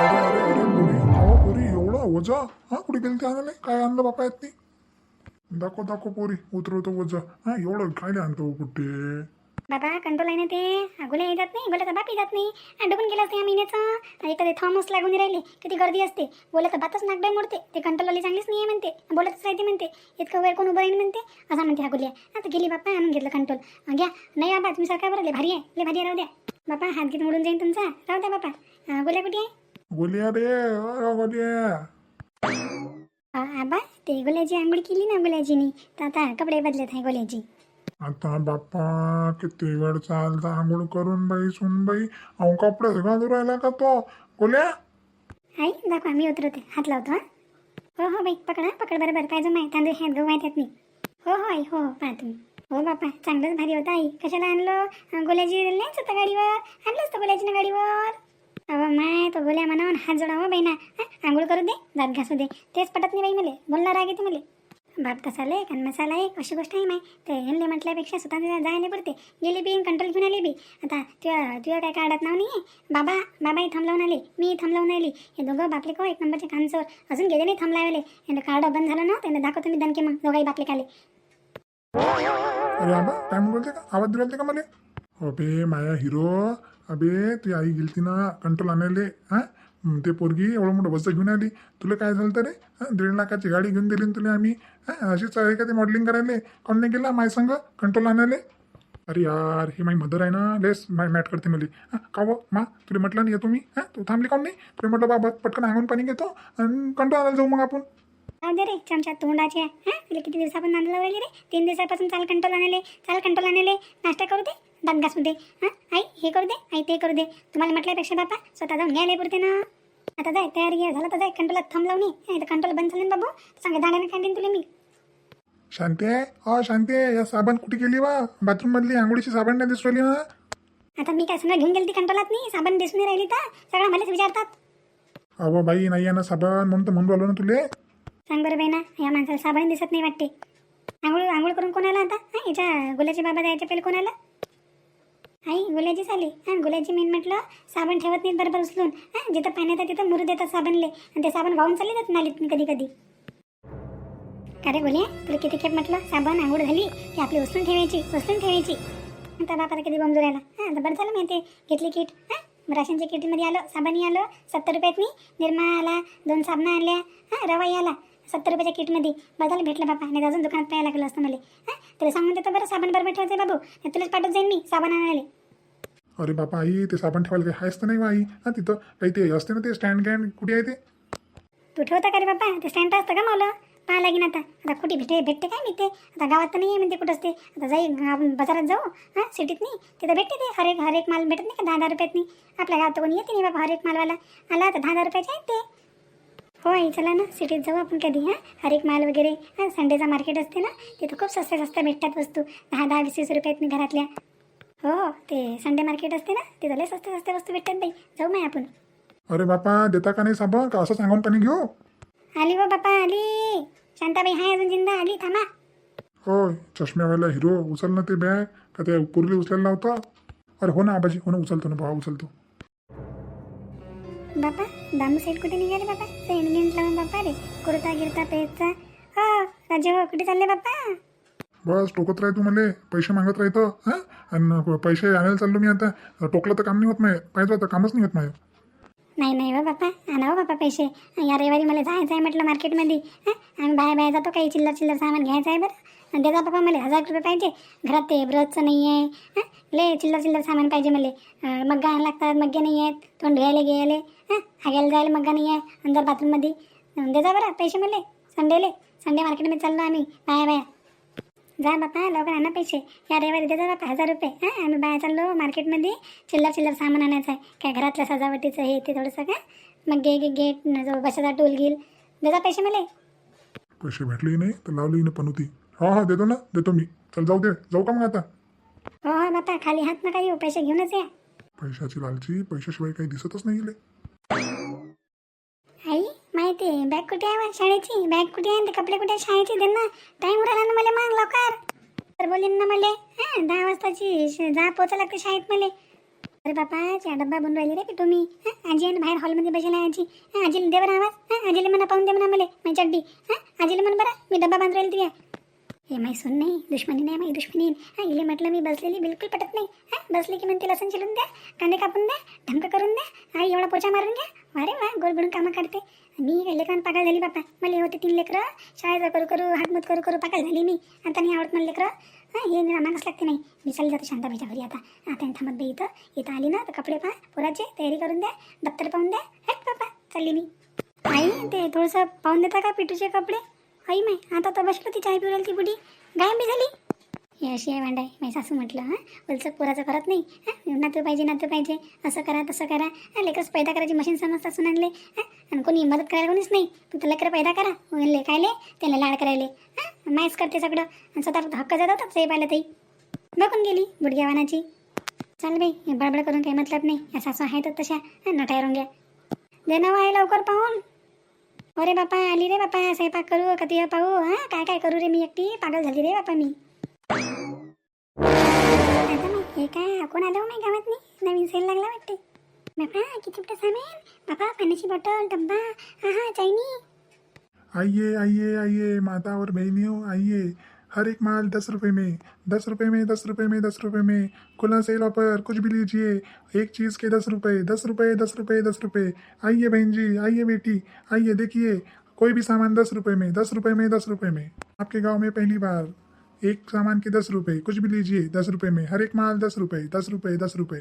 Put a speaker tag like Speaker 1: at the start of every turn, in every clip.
Speaker 1: अरे अरे अरे मुली अहो पोरी एवढं वजा हा कुठे गेली ते आणाले काय आणलं बापा येत नाही दाखव दाखव पोरी उतरवतो वजा हा एवढं काय आणतो कुठे
Speaker 2: बाबा कंट्रोल आहे ना ते अगोल्या येतात नाही गोल्याचा बाप येतात नाही डुबून गेला असते या महिन्याचा एखादे थॉमस लागून राहिले किती गर्दी असते बोलायचं बातच नागडाय मोडते ते कंट्रोलवाली चांगलीच नाही म्हणते बोलतच राहते म्हणते इतकं वेळ कोण उभं राहील म्हणते असं म्हणते हा गुल्या आता गेली बाप्पा आणून घेतलं कंट्रोल घ्या नाही बाबा तुम्ही सरकार बरं भारी आहे लय भारी आहे राहू द्या बापा हात घेत मोडून जाईन तुमचा राहू द्या बापा अं, गोल्या कुठे आहे
Speaker 1: गोलिया रे अरे गोलिया
Speaker 2: अं, आबा ते गोल्याची आंघोळ केली ना गोल्याजीनी तर आता कपडे बदलत आहे गोल्याची
Speaker 1: आता बाप्पा किती वेळ चालता आंघोळ करून बाई सुन बाई अहो कपडे घालून राहिला का तो? गोल्या
Speaker 2: आई दाखवा मी उतरवते. हात लावतो हा. हो हो बाई पकडा पकड बरोबर पाहिजे माहीत तांदूळ ह्यात गहू माहीत नाही हो हो आई हो पाहा तुम्ही. हो बापा चांगलंच भारी होतं आई. कशाला आणलं? अं, गोल्याजी नाहीच होतं गाडीवर. आणलंच तर गोल्याची ना गाडीवर. अव माय तो गोल्या मनावर हात जोडावा बहिणा. आंघोळ करू दे दात घासू दे. तेच पटत नाही बाई मले. बोलणार राग येते मले. बाप कसा लय मसाला आहे अशी गोष्ट आहे माय. ते ह्यांले म्हटल्यापेक्षा स्वतः जायला पडते गेली बी कंट्रोल घेऊन आली बी. आता तुझ्या तुझ्या काय काढत नाव नाही बाबा बाबाही थांबलावून आले. मी थांबलावून आली हे दोघं बापले को एक नंबरचे कामचोर अजून गेले नाही थांबलावले. यांना कार्ड बंद झालं ना त्यांना दाखवतो मी दणके मग. दोघाही बापले काले.
Speaker 1: अरे काय म्हणून बोलते का आवाज दिला का मला? अबे माया हिरो अबे ती आई गेलती ना कंट्रोल आणायले हा? ते पोरगी एवढं मोठं बस घेऊन आली. तुला काय झालं तर रे? दीड लाखाची गाडी घेऊन दिली तुला आम्ही. हं, अशीच आहे का ते मॉडेलिंग करायला? कोण नाही गेला माय संग कंट्रोल आणायले? अरे यार ही माझी मदर आहे ना लेस माय मॅट करते मला. हां का हो? मा तुला म्हटलं नाही येतो मी हां तू थांबली कोण नाही? तुला म्हटलं बाबा पटकन अंगून पाणी घेतो आणि कंट्रोल आणायला जाऊ मग आपण.
Speaker 2: दे रे चमचा तोंडाचे. हां तुला किती दिवसापासून नांदला वगैरे रे? तीन दिवसापासून चाल कंट्रोल आणले चाल कंट्रोल आणले नाश्ता करू दे. दात घासू दे हां आई हे करू दे. आई ते करू दे. तुम्हाला म्हटल्यापेक्षा बापा स्वतः जाऊन घ्यायला पुरते ना. आता जाय तयारी झालं तर जाय. कंट्रोलात थांब लावणी कंट्रोल बंद झाले ना बाबू. सांगा दाण्याने खांडीन तुला मी.
Speaker 1: शांती अ शांती आहे या साबण कुठे गेली वा बाथरूम मधली आंघोळीची साबण नाही दिसू राहिली ना.
Speaker 2: आता मी काय समजा घेऊन गेली ती कंट्रोलात? नाही साबण दिसून नाही राहिली तर? सगळं मलाच विचारतात.
Speaker 1: अहो बाई नाही आहे ना साबण. म्हणून तर म्हणून आलो ना तुले.
Speaker 2: सांग बरं बाई ना या माणसाला साबण दिसत नाही वाटते. आंघोळ आंघोळ करून कोणाला आता? हां याच्या गुलाची बाबा जायच्या पहिले कोणाला? आई गुलाचीच आली. हां गुलाची मेन म्हटलं साबण ठेवत नाहीत बरोबर उचलून. हां जिथं पाण्यात आहे तिथं मुरू देतात साबणले. आणि ते साबण वाहून चालले जात नालीत कधी कधी. का रे बोलिया तुला किती खेप म्हटलं? साबण आंघोळ झाली की आपली उचलून ठेवायची उचलून ठेवायची. आता बापाला कधी बमजूर आला. हां तर बरं झालं माहिती घेतली किट. हां राशनच्या किटमध्ये आलं साबणही आलं सत्तर रुपयातनी. निरमा आला दोन साबणं आल्या हां रवाही आला. सत्तर रुपयाच्या किटमध्ये बरं झालं भेटलं बापा नाही अजून दुकानात पाहायला लागलं असतं मला हां? तुला सांगून देतो बरं साबण बरोबर ठेवायचं बाबू. नाही तुलाच पाठवत जाईन मी साबण आणायला.
Speaker 1: अरे बापा आई ते साबण ठेवायला काही आहेच तर नाही बा आई. हां तिथं काही ते असते ना ते स्टँड गँड कुठे आहे ते?
Speaker 2: तू ठेवता का रे बापा ते स्टँड असतं का मला पाहा लागेन आता. आता कुठे भेटे भेटते काय मी ते? आता गावात तर नाही आहे म्हणते कुठं असते आता जाई आपण बाजारात जाऊ. हां सिटीत नाही. तिथं भेटते ते. हर एक हर एक माल भेटत नाही का? दहा दहा रुपयात नाही. आपल्या गावात तर कोणी येते नाही बाबा हर एक मालवाला. आला तर दहा दहा रुपयाचे आहेत ते. हो आई चला ना सिटीत जाऊ आपण कधी हां? हर एक माल वगैरे हां संडेचा मार्केट असते ना तिथं खूप स्वस्त स्वस्त भेटतात वस्तू. दहा दहा वीस वीस रुपयात नाही घरातल्या. हो हो ते संडे मार्केट असते ना तिथं लय स्वस्त स्वस्त वस्तू भेटतात बाई. जाऊ माय आपण.
Speaker 1: अरे बापा देता का नाही साबण? का असं सांगून पाणी घेऊ?
Speaker 2: आली हो बापा आली. शांताबाई हाय अजून जिंदा आली थांबा.
Speaker 1: होय चष्म्यावाला हिरो उचल ना ते बॅग का ते पुरली उचलायला लावता? अरे हो ना आबाजी हो ना उचलतो ना भावा उचलतो.
Speaker 2: बापा दामू साईड कुठे निघाले बापा सेंड घेऊन लावून बापा रे कुर्ता गिरता पेचा हो राजे हो कुठे चालले बापा
Speaker 1: बस टोकत राह तू मला पैसे मागत राहतो हां आणि पैसे आणायला चाललो मी आता टोकलं तर काम नाही होत माझं पाहिजे होतं कामच नाही होत माझं
Speaker 2: नाही नाही हो बापा आणा हो बापा पैसे या रविवारी मला जायचं आहे म्हटलं मार्केटमध्ये हां आम्ही बाहेर बाहेर जातो काही चिल्लर चिल्लर सामान घ्यायचं आहे बरं आणि त्याचा बाबा मला हजार रुपये पाहिजे घरात ते ब्रशचं नाही आहे हां ले चिल्लर चिल्लर सामान पाहिजे मला मग्गा आणायला लागतात मग्गे नाही आहेत तोंड धुवायला घ्यायले हां हागायला जायला मग्गा नाही आहे अंदर बाथरूममध्ये अं, देजा बरं पैसे मला संडेले संडे मार्केटमध्ये चाललो आम्ही. बाया बाया. जा बापा लवकर आणा पैसे. या रविवारी देता बापा हजार रुपये. हां आम्ही बाहेर चाललो मार्केटमध्ये चिल्लर चिल्लर सामान आणायचं आहे काय घरातल्या सजावटीचं हे ते थोडंसं का? मग गे गे गेट जो बसाचा टोल गिल देता पैसे मला.
Speaker 1: पैसे भेटले नाही तर लावली ना पनोती. हा हा देतो ना देतो मी. चल जाऊ दे. जाऊ का मग आता?
Speaker 2: हो हो बापा खाली हात नका येऊ. पैसे घेऊनच या.
Speaker 1: पैशाची लालची पैशाशिवाय काही दिसतच नाही गेले
Speaker 2: आहे बॅग कुठे आहे शाळेची? बॅग कुठे आहे? ते कपडे कुठे शाळेची? दे ना टाईम राहिला ना मला मग लवकर. तर बोलीन ना मला हां दहा वाजताची जा दहा पोचा लागते शाळेत मला. अरे बापा चा डब्बा बनून राहिले रे की तुम्ही आजी आणि बाहेर हॉलमध्ये बसेल आहे आजी. हं, आजीला दे बरं आवाज. हं, आजीला म्हणा पाहून दे म्हणा मला माझी चड्डी. हा आजीला म्हण बरं मी डब्बा बांधून राहील तुझ्या. हे माही सुन नाही दुश्मनी नाही माही दुश्मनी. हां इले म्हटलं मी बसलेली बिलकुल पटत नाही. हां बसली की म्हणते लसण चिरून द्या कांदे कापून द्या ढमकं करून द्या. आई एवढा पोचा मारून घ्या. अरे वा गोल बनून कामं काढते मी काही लेकरांना पागल झाली बापा मला होते तीन लेकरं. शाळेचा करू करू हातमत करू करू पागल झाली मी. आता नाही आवडत मला लेकरं. हां हे मागास लागते नाही. मी चालली जाते शांताबाईच्या घरी आता. आता थांबत बाई इथं. इथं आली ना तर कपडे पहा पोराचे तयारी करून द्या दप्तर पाहून द्या. हट बापा चालली मी. आई ते थोडंसं पाहून देता का पिटूचे कपडे? आई माय आता तर बसलो ती चाय पिवरायला ती बुडी गायब बी झाली. हे अशी आहे भांडाय माझी सासू म्हटलं हां? उलचं पोराचं करत नाही हां? नातू पाहिजे नातू पाहिजे असं करा तसं करा. हां लेकरच पैदा करायची मशीन समजता सुनानले हां? आणि कोणी मदत करायला कोणीच नाही. तू तर लेकरं पैदा करा. ले? कायले त्याला लाड करायले. हां? मायच करते सगळं. आणि स्वतः हक्क हक्क होतात ते पाहिलं ताई बघून गेली बुडग्या वानाची. चाल बाई बडबड करून काही मतलब नाही. या सासू आहेत तशा. हां नटायरून घ्या. दे आहे लवकर पाहून. अरे बापा आली रे बापा स्वयंपाक करू कधी पाहू हां? काय काय करू रे मी एकटी? पागल झाली रे बापा मी.
Speaker 1: आइए आइए आइए माता और बहनियों आइए हर एक माल दस रुपए में दस रुपए में दस में दस में खुला सेल ऑफ़र कुछ भी लीजिए एक चीज़ के दस रुपए दस रुपए दस रुपए दस रुपए आइए बहन जी आइए बेटी आइए देखिए कोई भी सामान दस रुपए में दस रुपए में दस रुपए में आपके गाँव में पहली बार एक सामान के दस रुपए कुछ भी लीजिए दस रुपए में। हर एक माल दस रुपए दस रुपए दस रुपए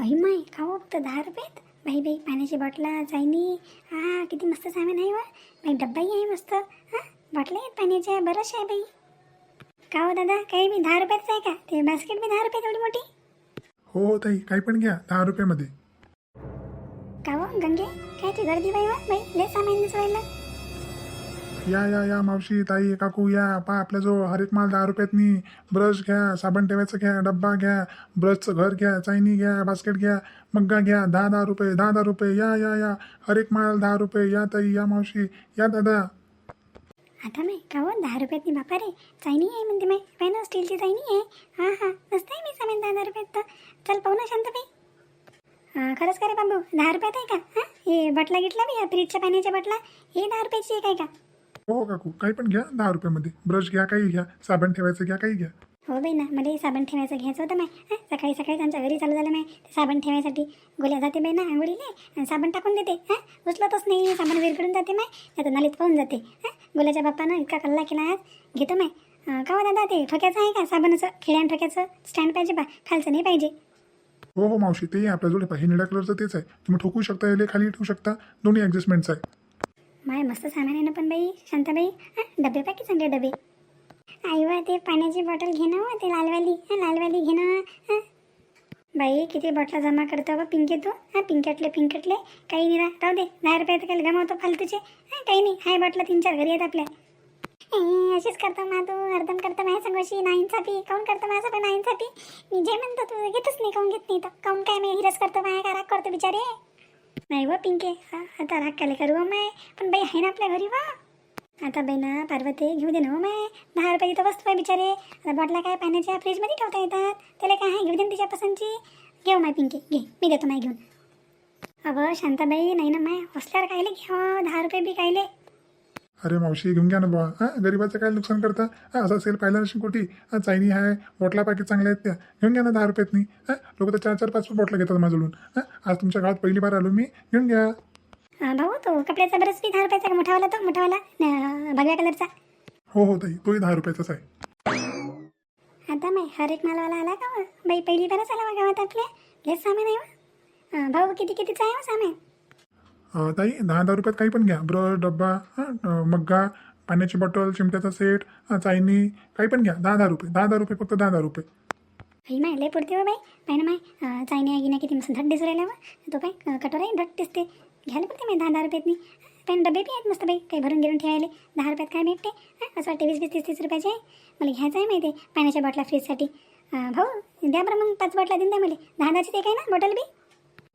Speaker 2: अही माय खाऊ फक्त दहा रुपयात बाई बाई पाण्याची बॉटला चायनी हा किती मस्त सामान आहे वा। बाई डब्बाही आहे मस्त। हा बॉटल्या आहेत पाण्याच्या बरंच आहे बाई का हो दादा काही बी दहा रुपयाचं आहे का ते बास्केट बी दहा रुपये तेवढी मोठी
Speaker 1: हो हो ताई काही पण घ्या दहा रुपयामध्ये.
Speaker 2: का हो गंगे काय ती गर्दी बाई वा? बाई लय सामान दिसवायला
Speaker 1: या या या मावशी ताई काकू या पा आपल्याजवळ हरेक हर एक माल दहा रुपयातनी ब्रश घ्या साबण ठेवायचं घ्या डब्बा घ्या ब्रशचं घर घ्या चायनी घ्या बास्केट घ्या मग्गा घ्या दहा दहा रुपये दहा दहा रुपये या या या. हर एक माल दहा रुपये या ताई या मावशी या दादा.
Speaker 2: आता नाही का हो दहा रुपयातनी बापा रे. चायनी आहे म्हणते मी. पाय ना स्टीलची चायनी आहे. हां हां. मस्त आहे मी सामान दहा दहा रुपयात तर. चल पाहू ना शांतबाई हां खरंच का रे बांबू. दहा रुपयात आहे का? हां? हे बटला गिटला बी फ्रीजच्या पाण्याच्या बटला. हे दहा रुपयाची आहे काय का?
Speaker 1: हो काकू काही पण घ्या दहा रुपयामध्ये. ब्रश घ्या काही घ्या. साबण ठेवायचं घ्या काही घ्या.
Speaker 2: हो बाई ना मला हे साबण ठेवायचं घ्यायचं होतं माय. हां सकाळी सकाळी आमच्या घरी चालू झालं माय. ते साबण ठेवायसाठी गोल्या जाते बाई ना आंघोळीले आणि साबण टाकून देते. हां उचलतच नाही साबण विरकडून जाते माय. नाही तर नालीत पाहून जाते. हां गोल्याच्या बाप्पानं इतका कल्ला केला आज. घेतो माय. का हो दादा ते ठोक्याचं आहे का? साबणाचं खिळ्यान ठोक्याचं? स्टँड पाहिजे बा. खालचं नाही पाहिजे.
Speaker 1: हो हो मावशी ते आपल्याजवळ हे निळ्या कलरचं तेच आहे. तुम्ही ठोकू शकता याले खाली ठेवू शकता. दोन्ही ॲडजस्टमेंट्स आहे.
Speaker 2: माय मस्त सामान आहे ना पण बाई? शांताबाई? हां डबे पाकी चांगले डबे. आई वा ते पाण्याची बॉटल घे ना ते लालवाली. हां लालवाली घे ना हां. बाई किती बॉटला जमा करतो बा पिंके तू? हां पिंकटले पिंकटले काही नाही राहू दे. दहा रुपये तर काही गमावतो फालतूचे. हां काही नाही. हाय बॉटला तीन चार घरी आहेत आपल्या. अशीच करतो मा तू. अर्धम करतो माझ्या संगोशी. नाईनचापी काऊन करतो माझा पण नाईनचापी मी जे म्हणतो तू घेतच नाही काऊन घेत नाही? तर काऊन काय मी हिरस करतो? माया का राग करतो बिचारे? नाही व पिंके. हा आता राग काले करू हो माय. पण बाई आहे ना आपल्या घरी वा. आता बाई ना पार्वती घेऊ दे ना हो माय. दहा रुपये तिथं वस्तू आहे बिचारे. आता बॉटला काय पाण्याच्या फ्रीजमध्ये ठेवता येतात. त्याला काय आहे? घेऊ दे ना तिच्या पसंतची. घेऊ माय पिंके. घे. मी देतो माय घेऊन. अगं शांताबाई नाही ना माय. असल्यावर कायले? घ्यावं दहा रुपये बी कायले.
Speaker 1: अरे मावशी घेऊन घ्या ना बुवा. हां गरिबाचं काय नुकसान करता? हां असा सेल पाहिला नसेल कुठे हां चायनी आहे बॉटला पॅकेट चांगल्या आहेत त्या. घेऊन घ्या ना दहा रुपयातनी. हां लोक तर चार चार पाच बॉटला घेतात माझ्याकडून हां आज तुमच्या गावात पहिली बार आलो मी. घेऊन घ्या.
Speaker 2: भाऊ तो कपड्याचा बरंच बी दहा रुपयाचा का? मोठावाला तो? मोठावाला अं, भगव्या कलरचा?
Speaker 1: हो हो ताई. तोही दहा रुपयाचाच आहे.
Speaker 2: आता माय हर एक मालवाला आला का? बाई पहिली बारच आला वा गावात आपल्या. हेच सामान आहे भाऊ किती कितीचं आहे हो सामान?
Speaker 1: ताई दहा दहा रुपयात काही पण घ्या. ब्रश डब्बा हां मग्गा पाण्याची बॉटल चिमट्याचा सेट हां चायनी काही पण घ्या. दहा दहा रुपये. दहा दहा रुपये फक्त दहा दहा रुपये.
Speaker 2: आई माय लय पुरते हो बाई. पाय ना माय चायनी आहे गिन्या किती मस्त धट दिसू राहिला वा तो पाय अं, कटोराही धट दिसते. घ्यायला पुरते माय दहा दहा रुपयातनी. पण डबे बी आहेत मस्त बाई. काही भरून गिरून ठेवायले. दहा रुपयात काय भेटते? हं, असं वाटते वीस वीस तीस तीस रुपयाचे आहे. मला घ्यायचं आहे माहिती आहे. पाण्याच्या बॉटला फ्रीजसाठी. भाऊ द्या बरं मग पाच बॉटला देऊन द्या मला. दहा दहाची ते काय ना बॉटल बी?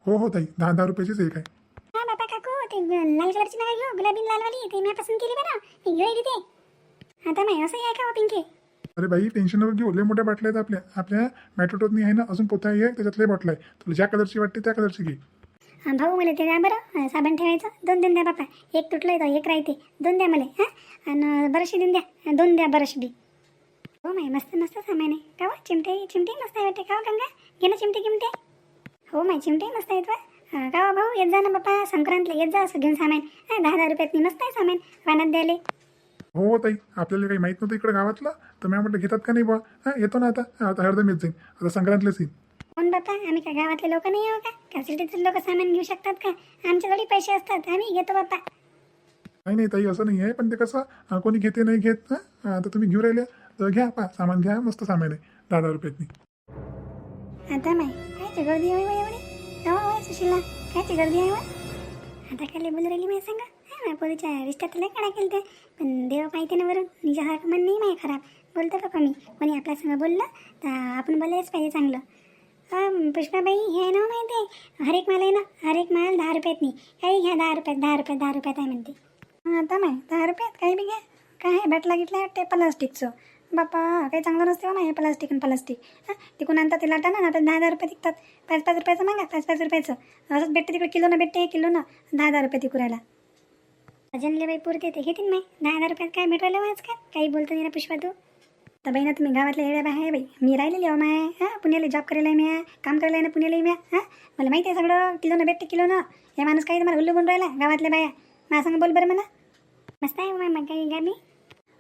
Speaker 1: हो हो ताई. दहा दहा रुपयाचीच एक आहे.
Speaker 2: हा बापा काकू ते लाल कलरची नका घेऊ गुलाबी लालवाली ते मी पसंत केली बरं. घेऊ ते आता माय असं आहे का हो पिंके?
Speaker 1: अरे बाई टेन्शन नको घेऊ लय मोठ्या बाटल्या आहेत आपल्या. आपल्या मॅट्रोटोतनी आहे ना अजून पोथा आहे त्याच्यातले बाटला आहे तुला ज्या कलरची वाटते त्या कलरची घे.
Speaker 2: हा, भाऊ मला ते द्या बरं साबण ठेवायचं दोन देऊन द्या बापा एक तुटलं तर एक राहते दोन द्या मला हां? आणि बरशी देऊन द्या दोन द्या बरशी बी. हो माय मस्त मस्त सामान आहे. का हो चिमटे चिमटे मस्त आहे वाटते का हो गंगा? घे ना चिमटे चिमटे. हो माय चिमटे मस्त आहेत वा का भाऊ येत जा ना बापा संक्रांतला येत जा असं घेऊन सामान हा दहा हजार रुपयातनी मस्त आहे सामान वानात द्यायला
Speaker 1: हो ताई आपल्याला काही माहीत नव्हतं इकडे गावातलं तर मी म्हटलं घेतात का नाही हां येतो ना आता आता हरदम येत जाईल आता संक्रांतलेच येईल
Speaker 2: कोण बापा आम्ही का गावातले लोक नाही आहो का का सिटीतले लोक सामान घेऊ शकतात का आमच्याकडे पैसे असतात आम्ही घेतो बापा
Speaker 1: नाही नाही ताई असं नाही आहे पण ते कसं अं, कोणी घेते नाही घेत हां आता तुम्ही घेऊ राहिले तर घ्या पा सामान घ्या मस्त सामान आहे दहा दहा रुपयातनी
Speaker 2: आता माय कायची गर्दी बा एवढी हो हो सुशीला कायची गर्दी आहे बा आता काय बोलू राहिली मी सांगा? हा माझ्या पोरीच्या रिश्त्यात लय काढा केलं ते पण देव पाहिजे ना वरून निजासारखं मन नाही माय खराब. बोलतो का कोणी? कोणी आपल्या संग बोललं तर आपण बोलायच पाहिजे चांगलं. हा पुष्पाबाई हे ना माहिती आहे? हर एक माल आहे ना? हर एक माल दहा रुपयात नाही. काही घ्या दहा रुपयात दहा रुपयात दहा रुपयात आहे म्हणते. हा, आता माय दहा रुपयात काही बी घ्या. काय आहे बाटला घेतला वाटते प्लास्टिकचं. बाप्पा काही चांगलं नसते हो नाही प्लास्टिक आणि प्लास्टिक हां तिकून आणतात ते लाटा ना आता दहा दहा रुपये टिकतात पाच पाच रुपयाचं मागा पाच पाच रुपयाचं. असंच भेटते तिकडे किलो ना भेटते किलो ना. दहा दहा रुपये तिकुरायला अजनले बाई पुरते ते. घेतील माय. दहा हजार रुपयात काय भेटवायला आज काय काही बोलतो नाही ना पुष्पा तू. तर बाई ना तुम्ही गावातल्या येड्या बाहेर बाई. मी राहिलेली हो माय. हां पुण्याला जॉब करायला आहे म्या. काम करायला आहे ना पुण्याला मी हां मला माहिती आहे सगळं. किलो ना भेटते किलो ना. हे माणूस काही तुम्हाला उल्लू बनून राहिला गावातल्या बाया. मला सांग बोल बरं म्हणा मस्त आहे हो मग काही गाबी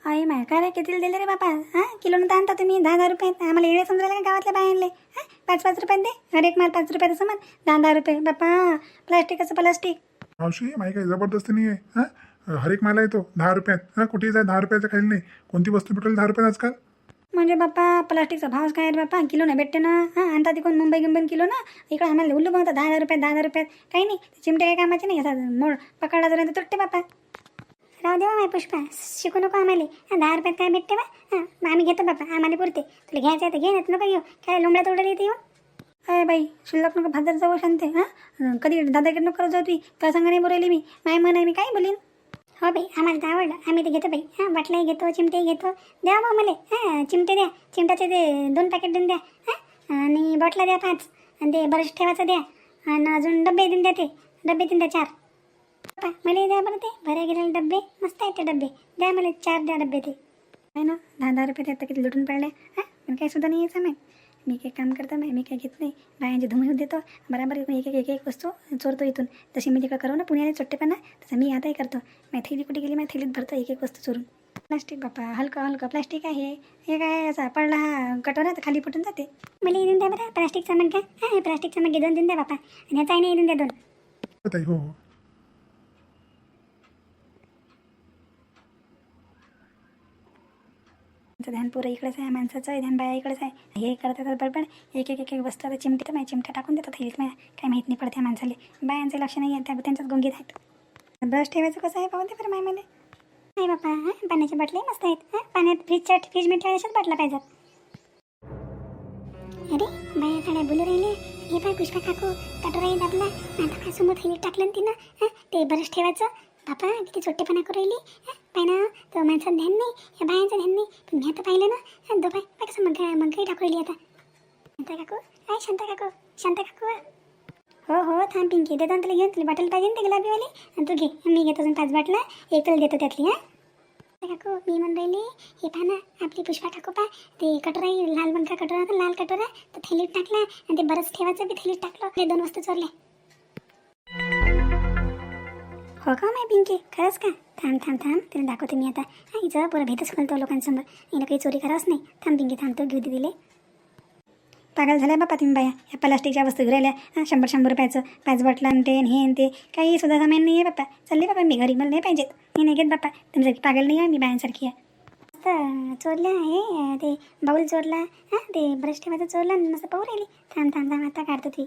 Speaker 2: अय माय काय रे कितीला दिले रे बापा? हां किलो तर आणता तुम्ही? दहा दहा रुपये. आम्हाला येणे समजायला का गावातल्या बायांले? हां पाच पाच रुपयात दे. हर एक माल पाच रुपयाचं सामान. दहा दहा रुपये. बापा प्लास्टिकाचं प्लास्टिक?
Speaker 1: मावशी माही काही जबरदस्ती नाही आहे हां? हर एक माला येतो दहा रुपयात. हां कुठेही जाय दहा रुपयाचं खाली नाही. कोणती वस्तू भेटेल दहा रुपयात आजकाल?
Speaker 2: म्हणजे बाप्पा प्लास्टिकचा भाव काय रे बाप्पा किलो ना भेटते ना. हां आणता तिकडून मुंबई गिंबईन किलो ना. इकडे आम्हाला उल्लू बनवता दहा हजार रुपयात दहा हजार रुपयात. काही नाही. चिमटे काही कामाचे नाही. असं मोड पकडला जर तुटते बाप्पा राहू देवा माय पुष्पा. शिकू नको आम्हाला. हां दहा रुपयात काय भेटते बा? हां मग आम्ही घेतो बाप्पा आम्हाला पुरते. तुला घ्यायचं आहे तर घे नाही नको येऊ काय लोंबड्या तोडले येते येऊ अय बाई शिल्लक नको भाजर जाऊ शांते हां? कधी दादाकडे नको करत जाऊ तुम्ही त्या संग नाही बोलायली मी. माय मन आहे मी काय बोलीन? हो बाई आम्हाला तर आवडलं. आम्ही ते घेतो बाई. हां बाटलाही घेतो चिमटेही घेतो. द्या मग मला हां चिमटे द्या. चिमट्याचे ते दोन पॅकेट देऊन द्या. हां आणि बॉटला द्या पाच. आणि ते बरंच ठेवायचं द्या. आणि अजून डबे देऊन द्या ते. डबे देऊन द्या चार. पप्पा मला द्या बरं ते भऱ्या गेलेले डबे मस्त आहेत ते डबे द्या मला चार द्या डबे ते आहे ना दहा दहा रुपये ते आता किती लुटून पडले हां पण काही सुद्धा नाही यायचं मी मी काही काम करतो मी मी काही घेत नाही बायांची धुमी देतो बराबर एक एक एक एक वस्तू चोरतो इथून तशी मी तिकडे करू ना पुण्याला चोट्टेपणा तसं मी आताही करतो मी थैली कुठे गेली मी थैलीत भरतो एक एक वस्तू चोरून प्लास्टिक बापा हलकं हलकं प्लास्टिक आहे हे काय असा पडला हा कटोरा तर खाली फुटून जाते मला येऊन द्या बरं प्लास्टिक सामान काय हां प्लास्टिक सामान घे दोन देऊन द्या बापा आणि ह्याचा नाही येऊन द्या दोन
Speaker 1: हो
Speaker 2: तुमचं ध्यान पुरं इकडेच आहे माणसाचं आहे ध्यान बाया इकडेच आहे. हे करत येतात बडबड. एक एक एक एक वस्तू आता चिमटी तर माझ्या चिमट्या टाकून देतात हे काय काय माहीत नाही पडते माणसाले. बायांचे लक्ष नाही आहे त्या त्यांच्याच गुंगीत आहेत. ब्रश ठेवायचं कसं आहे पाहून दे बरं मायमध्ये नाही बापा हां? पाण्याच्या बाटल्या मस्त आहेत हां? पाण्यात फ्रीजच्या फ्रीज मीठ ठेवायच्याच बाटल्या पाहिजेत. अरे बाया साड्या बोलू राहिले. हे पाय पुष्पा काकू कटोराही दाबला आता काय समोर थैली टाकलं ना तिनं ते बरंच ठेवायचं. बापा किती छोटेपणा करू राहिली पाय ना तो माणसाचं ध्यान नाही या बायांचं ध्यान नाही पण मी आता पाहिलं ना दो पाय पाय कसं मग मग काही टाकू राहिली आता. शांता काकू काय शांता काकू शांता काकू. हो हो थांब पिंकी देतो तुला घेऊन तुला बॉटल पाहिजे ना ते गुलाबीवाली? आणि तू घे मी घेतो अजून पाच बाटला एक तुला देतो त्यातली हां? काकू मी म्हणून राहिली हे पहा ना आपली पुष्पा काकू पा ते कटोरा लाल बनका कटोरा होता लाल कटोरा तर थैलीत टाकला आणि ते बरंच ठेवायचं बी थैलीत टाकलं ते दोन वस्तू चोरल्या. हो का माय पिंकी खरंच का? थांब थांब थांब तिला दाखवते मी आता. हा हिचं पुरं भेतच खोलतो लोकांसमोर. हिला काही चोरी करावंच नाही. थांब पिंकी थांब तो घेऊ दे दिले पागल झाल्या बापा तुम्ही बाया. या प्लास्टिकच्या वस्तू राहिल्या. हां शंभर शंभर रुपयाचं पाच बॉटला आणि ते हे आणि ते. काही सुद्धा सामान नाही आहे बाप्पा चालले बापा मी घरी मला नाही पाहिजेत. मी नाही घेत बाप्पा तुमच्यासारखी पागल नाही आहे मी बायांसारखी आहे. मस्त चोरलं आहे ते बाऊल चोरला. हां ते ब्रश ठेवायचं चोरला मस्त पाहू राहिली. थांब थांब थांब आता काढतो ती.